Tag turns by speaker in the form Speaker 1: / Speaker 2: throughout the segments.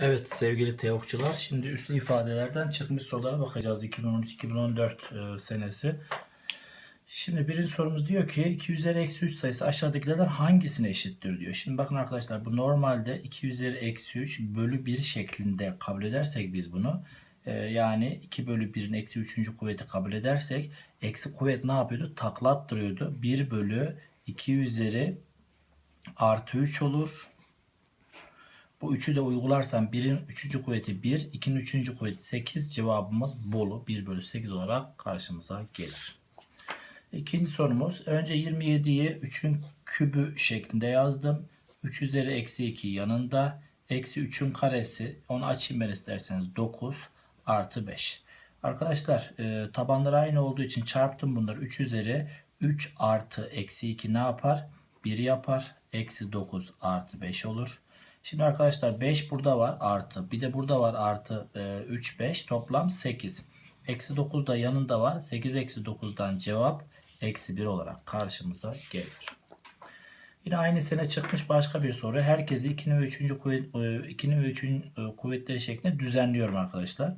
Speaker 1: Evet sevgili teokçular şimdi üslü ifadelerden çıkmış sorulara bakacağız 2013-2014 e, senesi. Şimdi birinci sorumuz diyor ki 2 üzeri eksi 3 sayısı aşağıdakilerden hangisine eşittir diyor. Şimdi bakın arkadaşlar bu normalde 2 üzeri eksi 3 bölü 1 şeklinde kabul edersek biz bunu. e, yani 2 bölü 1'in eksi 3. kuvveti kabul edersek eksi kuvvet ne yapıyordu? Takla attırıyordu. 1 bölü 2 üzeri artı 3 olur. Bu üçü de uygularsam 1'in 3. kuvveti 1, 2'nin 3. kuvveti 8 cevabımız bolu 1 bölü 8 olarak karşımıza gelir. İkinci sorumuz. Önce 27'yi 3'ün kübü şeklinde yazdım. 3 üzeri eksi 2 yanında. Eksi 3'ün karesi. Onu açayım ben isterseniz 9 artı 5. Arkadaşlar e, tabanları aynı olduğu için çarptım bunları. 3 üzeri 3 artı eksi 2 ne yapar? 1 yapar. Eksi 9 artı 5 olur. Şimdi arkadaşlar 5 burada var artı. Bir de burada var artı e, 3 5 toplam 8. Eksi 9 da yanında var. 8 eksi 9'dan cevap eksi 1 olarak karşımıza gelir. Yine aynı sene çıkmış başka bir soru. Herkesi 2'nin ve 3. kuvvet, 2'nin ve 3'ün kuvvetleri şeklinde düzenliyorum arkadaşlar.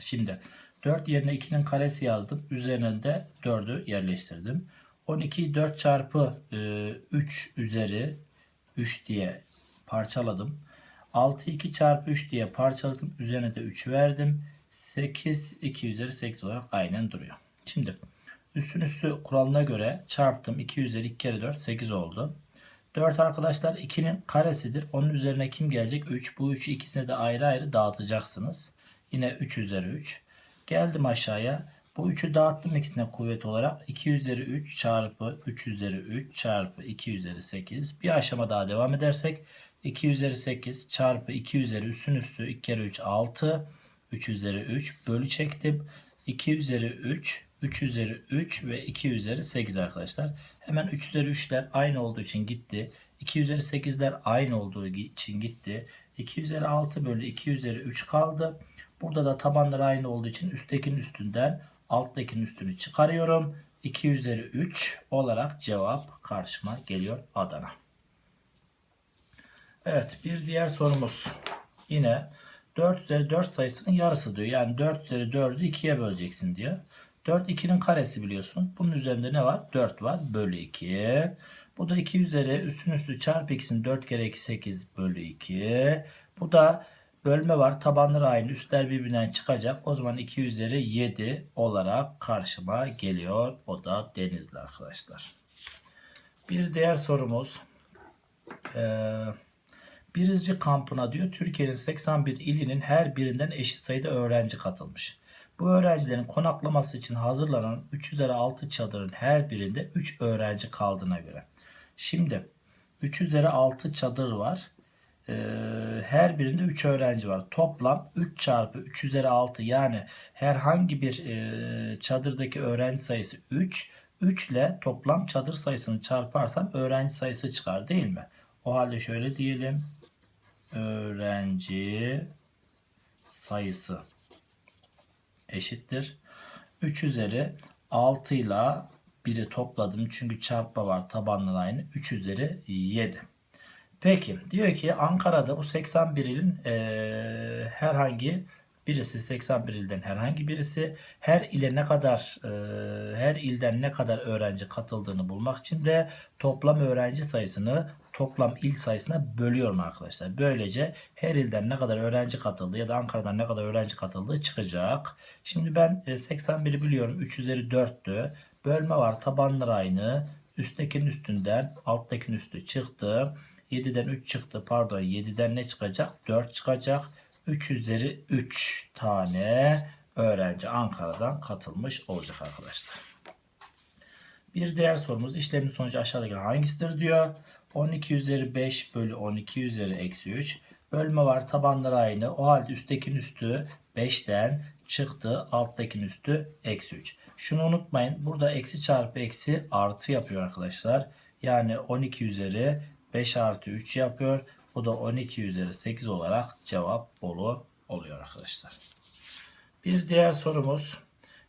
Speaker 1: Şimdi 4 yerine 2'nin karesi yazdım. Üzerine de 4'ü yerleştirdim. 12'yi 4 çarpı e, 3 üzeri 3 diye parçaladım. 6 2 çarpı 3 diye parçaladım. Üzerine de 3 verdim. 8 2 üzeri 8 olarak aynen duruyor. Şimdi üstün üstü kuralına göre çarptım. 2 üzeri 2 kere 4 8 oldu. 4 arkadaşlar 2'nin karesidir. Onun üzerine kim gelecek? 3. Bu 3'ü ikisine de ayrı ayrı dağıtacaksınız. Yine 3 üzeri 3. Geldim aşağıya. Bu 3'ü dağıttım ikisine kuvvet olarak. 2 üzeri 3 çarpı 3 üzeri 3 çarpı 2 üzeri 8. Bir aşama daha devam edersek 2 üzeri 8 çarpı 2 üzeri üstün üstü 2 kere 3 6. 3 üzeri 3 bölü çektim. 2 üzeri 3 3 üzeri 3 ve 2 üzeri 8 arkadaşlar. Hemen 3 üzeri 3'ler aynı olduğu için gitti. 2 üzeri 8'ler aynı olduğu için gitti. 2 üzeri 6 bölü 2 üzeri 3 kaldı. Burada da tabanlar aynı olduğu için üsttekinin üstünden alttakinin üstünü çıkarıyorum. 2 üzeri 3 olarak cevap karşıma geliyor Adana. Evet bir diğer sorumuz. Yine 4 üzeri 4 sayısının yarısı diyor. Yani 4 üzeri 4'ü 2'ye böleceksin diyor. 4 2'nin karesi biliyorsunuz. Bunun üzerinde ne var? 4 var. Bölü 2. Bu da 2 üzeri üstün üstü çarpı x'in 4 kere 2 8 bölü 2. Bu da bölme var. Tabanları aynı. Üstler birbirinden çıkacak. O zaman 2 üzeri 7 olarak karşıma geliyor. O da denizli arkadaşlar. Bir diğer sorumuz. Eee Birizci kampına diyor Türkiye'nin 81 ilinin her birinden eşit sayıda öğrenci katılmış. Bu öğrencilerin konaklaması için hazırlanan 3 üzeri 6 çadırın her birinde 3 öğrenci kaldığına göre. Şimdi 3 üzeri 6 çadır var. Ee, her birinde 3 öğrenci var. Toplam 3 çarpı 3 üzeri 6 yani herhangi bir e, çadırdaki öğrenci sayısı 3. 3 ile toplam çadır sayısını çarparsam öğrenci sayısı çıkar değil mi? O halde şöyle diyelim öğrenci sayısı eşittir. 3 üzeri 6 ile 1'i topladım. Çünkü çarpma var tabanlar aynı. 3 üzeri 7. Peki diyor ki Ankara'da bu 81 ilin e, herhangi birisi 81 ilden herhangi birisi her ile ne kadar e, her ilden ne kadar öğrenci katıldığını bulmak için de toplam öğrenci sayısını toplam il sayısına bölüyorum arkadaşlar. Böylece her ilden ne kadar öğrenci katıldı ya da Ankara'dan ne kadar öğrenci katıldığı çıkacak. Şimdi ben 81'i biliyorum. 3 üzeri 4'tü. Bölme var. Tabanlar aynı. Üsttekinin üstünden alttakinin üstü çıktı. 7'den 3 çıktı. Pardon 7'den ne çıkacak? 4 çıkacak. 3 üzeri 3 tane öğrenci Ankara'dan katılmış olacak arkadaşlar. Bir diğer sorumuz işlemin sonucu aşağıdaki hangisidir diyor. 12 üzeri 5 bölü 12 üzeri eksi 3. Bölme var tabanları aynı. O halde üsttekinin üstü 5'ten çıktı. Alttakinin üstü eksi 3. Şunu unutmayın. Burada eksi çarpı eksi artı yapıyor arkadaşlar. Yani 12 üzeri 5 artı 3 yapıyor. Bu da 12 üzeri 8 olarak cevap bolu oluyor arkadaşlar. Bir diğer sorumuz.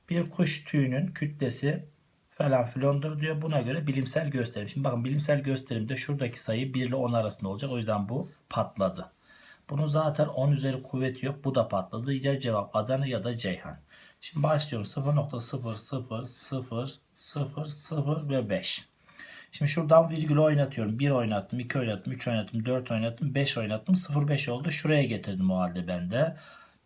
Speaker 1: Bir kuş tüyünün kütlesi falan filondur diyor. Buna göre bilimsel gösterim. Şimdi bakın bilimsel gösterimde şuradaki sayı 1 ile 10 arasında olacak. O yüzden bu patladı. Bunun zaten 10 üzeri kuvveti yok. Bu da patladı. Ya cevap Adana ya da Ceyhan. Şimdi başlıyorum 0.0000000 ve 5. Şimdi şuradan virgül oynatıyorum. 1 oynattım, 2 oynattım, 3 oynattım, 4 oynattım, 5 oynattım. 0,5 oldu. Şuraya getirdim o halde ben de.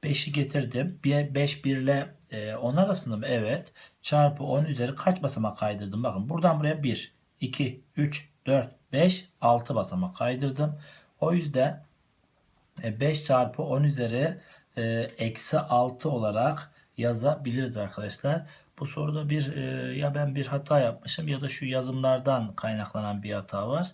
Speaker 1: 5'i getirdim. 5 1 ile e, 10 arasında mı? Evet. Çarpı 10 üzeri kaç basamak kaydırdım? Bakın buradan buraya 1, 2, 3, 4, 5, 6 basamak kaydırdım. O yüzden 5 çarpı 10 üzeri e, eksi 6 olarak yazabiliriz arkadaşlar. Bu soruda bir e, ya ben bir hata yapmışım ya da şu yazımlardan kaynaklanan bir hata var.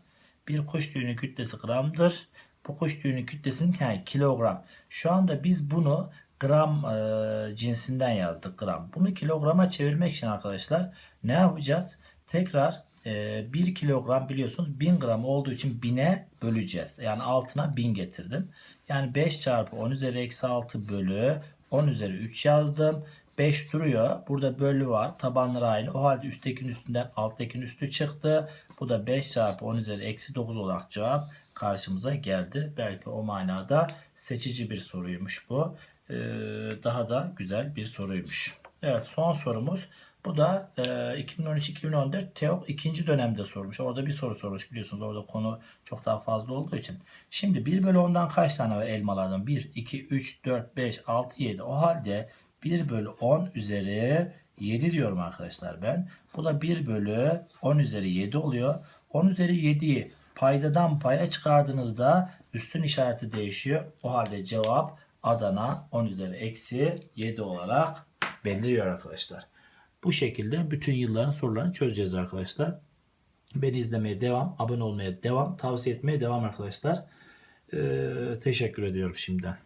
Speaker 1: Bir kuş tüyünün kütlesi gramdır. Bu kuş tüyünün kütlesinin yani kilogram. Şu anda biz bunu gram e, cinsinden yazdık gram. Bunu kilograma çevirmek için arkadaşlar ne yapacağız? Tekrar e, 1 kilogram biliyorsunuz 1000 gram olduğu için 1000'e böleceğiz. Yani altına 1000 getirdim. Yani 5 çarpı 10 üzeri eksi 6 bölü 10 üzeri 3 yazdım. 5 duruyor. Burada bölü var. Tabanları aynı. O halde üsttekinin üstünden alttakinin üstü çıktı. Bu da 5 çarpı 10 üzeri eksi 9 olarak cevap karşımıza geldi. Belki o manada seçici bir soruymuş bu. Ee, daha da güzel bir soruymuş. Evet son sorumuz. Bu da e, 2013-2014 TEOK ikinci dönemde sormuş. Orada bir soru sormuş biliyorsunuz. Orada konu çok daha fazla olduğu için. Şimdi 1 bölü 10'dan kaç tane var elmalardan? 1, 2, 3, 4, 5, 6, 7. O halde 1 bölü 10 üzeri 7 diyorum arkadaşlar ben. Bu da 1 bölü 10 üzeri 7 oluyor. 10 üzeri 7'yi paydadan paya çıkardığınızda üstün işareti değişiyor. O halde cevap Adana 10 üzeri eksi 7 olarak belirliyor arkadaşlar. Bu şekilde bütün yılların sorularını çözeceğiz arkadaşlar. Beni izlemeye devam, abone olmaya devam, tavsiye etmeye devam arkadaşlar. Ee, teşekkür ediyorum şimdiden.